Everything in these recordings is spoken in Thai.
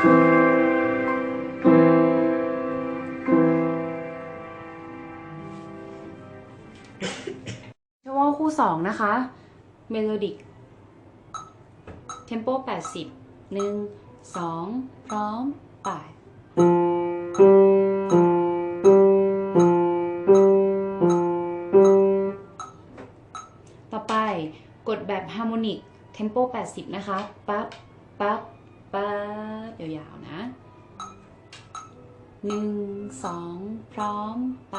ชั่วงคู่สองนะคะ เมโลดิก เทมโปแปดสิบหนึ่งสองพร้อมไปต่อไปกดแบบฮาร์โมนิก เทมโป 80 นะคะ ปั๊บ ปั๊บ ป๊บยาวๆนะหนึ่งสองพร้อมไป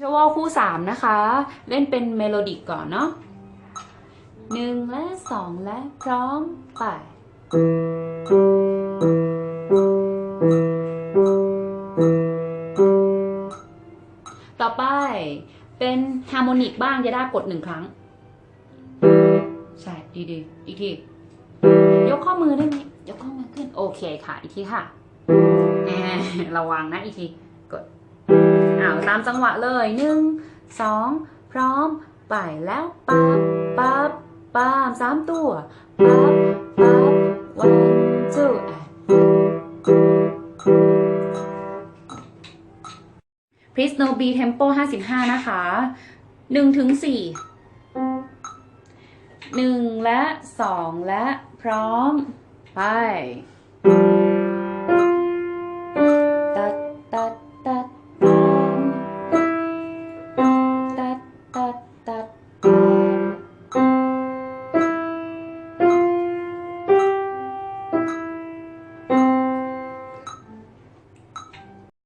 ชวอลคู่สามนะคะ เล่นเป็นเมโลดิกก่อนเนาะหนึ่งและสองและพร้อมไปดต่อไป เป็นฮาร์โมนิกบ้างจะได้กดหนึ่งครั้ง ใช่ดีๆอีกที ยกข้อมือได้ไหมยกข้อมือขึ้น โอเคค่ะ อีกทีค่ะระวังนะอีกที กดอ้าวตามจังหวะเลยหนึ่งสองพร้อม ไปแล้วปั๊บปั๊บปั๊บสามตัวปั๊บปั๊บ พริสโนบีเทมโปห้าสิบห้านะคะหนึ่งถึงสี่หนึ่งและสองและพร้อม ไป